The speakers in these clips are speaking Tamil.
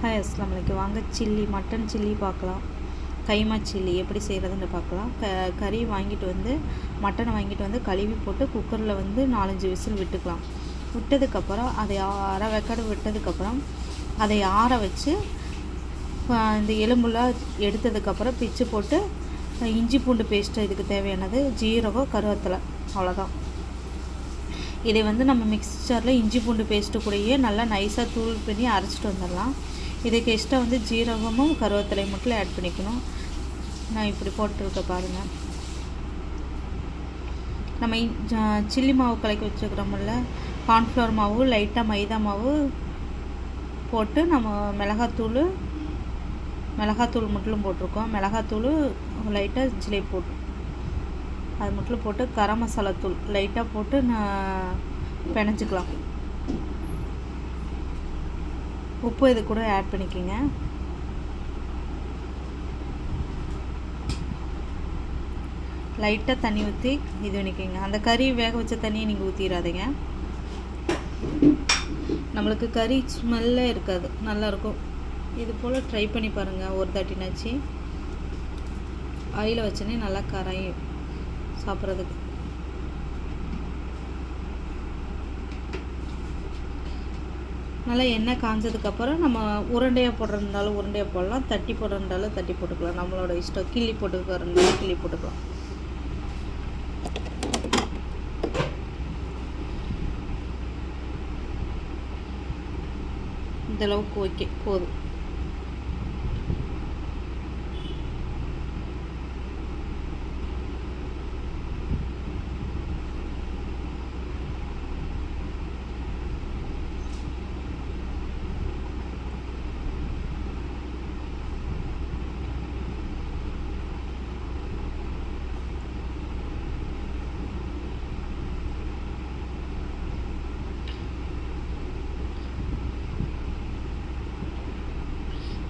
ஹாய் அஸ்லாம் வலைக்கம் வாங்க சில்லி மட்டன் சில்லி பார்க்கலாம். கைமா சில்லி எப்படி செய்கிறதுன்னு பார்க்கலாம். க கறி வாங்கிட்டு வந்து மட்டனை வாங்கிட்டு வந்து கழுவி போட்டு குக்கரில் வந்து நாலஞ்சு விசில் விட்டுக்கலாம். விட்டதுக்கப்புறம் அதை அரை வெக்கடு விட்டதுக்கப்புறம் அதை ஆற வச்சு இந்த எலும்புலாம் எடுத்ததுக்கப்புறம் பிச்சு போட்டு இஞ்சி பூண்டு பேஸ்ட்டு இதுக்கு தேவையானது ஜீரகம் கருவேப்பிலை அவ்வளோதான் இதை வந்து நம்ம மிக்சரில் இஞ்சி பூண்டு பேஸ்ட்டு கூடயே நல்லா நைஸாக தூள் பண்ணி அரைச்சிட்டு வந்துடலாம். இதுக்கு எக்ஸ்ட்ரா வந்து ஜீரகமும் கருவேப்பிலையும் மட்டும் ஆட் பண்ணிக்கணும். நான் இப்படி போட்டிருக்க பாருங்கள் நம்ம சில்லி மாவு கலக்கி வச்சுக்கிறோமில்ல கார்ன்ஃப்ளவர் மாவு லைட்டாக மைதா மாவு போட்டு நம்ம மிளகாத்தூள் மிளகாத்தூள் மட்டும் போட்டிருக்கோம். மிளகாத்தூள் லைட்டாக ஜிலை போட்டு அது மட்டும் போட்டு கரம் மசாலா தூள் லைட்டாக போட்டு நான் பிணைஞ்சிக்கலாம். உப்பு இது கூட ஆட் பண்ணிக்கோங்க. லைட்டாக தண்ணி ஊற்றி இது பண்ணிக்கோங்க. அந்த கறி வேக வச்ச தண்ணியை நீங்கள் ஊற்றிடாதீங்க நம்மளுக்கு கறி ஸ்மெல்லே இருக்காது. நல்லாயிருக்கும் இது போல் ட்ரை பண்ணி பாருங்கள் ஒரு தாட்டினாச்சு ஆயில் வச்சோன்னே நல்லா கரையும். சாப்பிட்றதுக்கு. நல்லா எண்ணெய் காஞ்சதுக்கப்புறம் நம்ம உருண்டையாக போடுறதுனாலும் உருண்டையாக போடலாம். தட்டி போடுறதுனாலும் தட்டி போட்டுக்கலாம். நம்மளோட இஷ்டம். கிள்ளி போட்டுக்கிறதுனாலும் கிள்ளி போட்டுக்கலாம். இந்தளவுக்கு ஓகே. போதும்.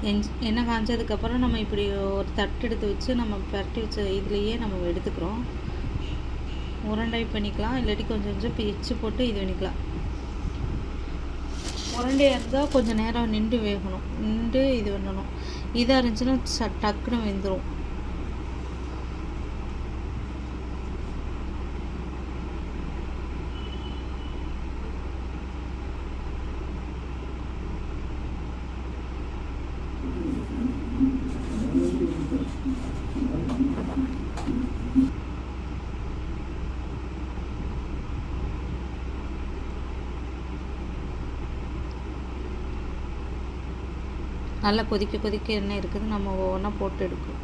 எண்ணெய் காஞ்சதுக்கப்புறம் நம்ம இப்படி ஒரு தட்டு எடுத்து வச்சு நம்ம பரட்டி வச்ச இதுலேயே நம்ம எடுத்துக்கிறோம். உருண்டை பண்ணிக்கலாம் இல்லாட்டி கொஞ்சம் கொஞ்சம் பிச்சு போட்டு இது பண்ணிக்கலாம். உருண்டையாக இருந்தால் கொஞ்சம் நேரம் நின்று வேகணும் நின்று இது பண்ணணும். இதாக இருந்துச்சுன்னா ச டக்குன்னு வெந்துடும் நல்லா கொதிக்க கொதிக்க என்ன இருக்குது. நம்ம ஒவ்வொன்றா போட்டு எடுக்கும்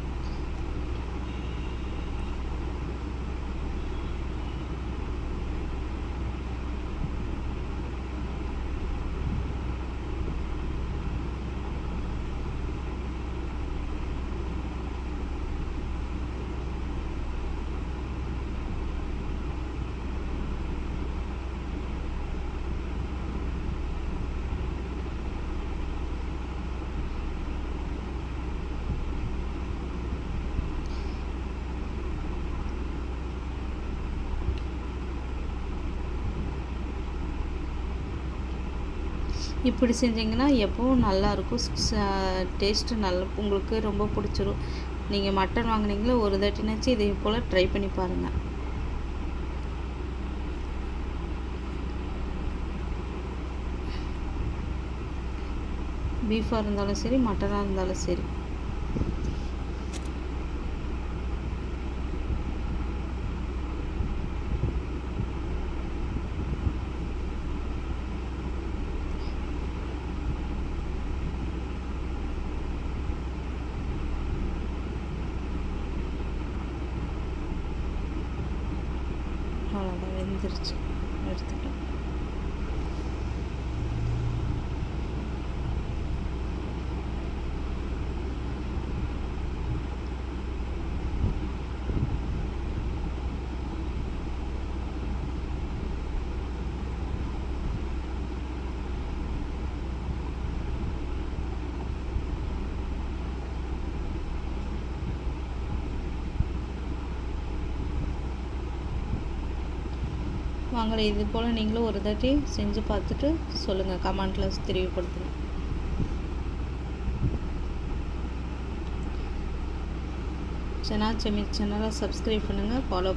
இப்படி செஞ்சீங்கன்னா எப்பவும் நல்லாயிருக்கும். டேஸ்ட்டு நல்லா உங்களுக்கு ரொம்ப பிடிச்சிரும். நீங்கள் மட்டன் வாங்குனீங்களா ஒரு தட்டினாச்சு இதே போல் ட்ரை பண்ணி பாருங்கள் பீஃபாக இருந்தாலும் சரி மட்டனாக இருந்தாலும் சரி. அவ்வளோதான் வெந்துருச்சு வாங்கலை இது போல் நீங்களும் ஒரு தாட்டி செஞ்சு பார்த்துட்டு சொல்லுங்கள் கமெண்ட்டில் தெரிவி கொடுத்துருங்க செமி சேனலை சப்ஸ்கிரைப் பண்ணுங்கள் ஃபாலோ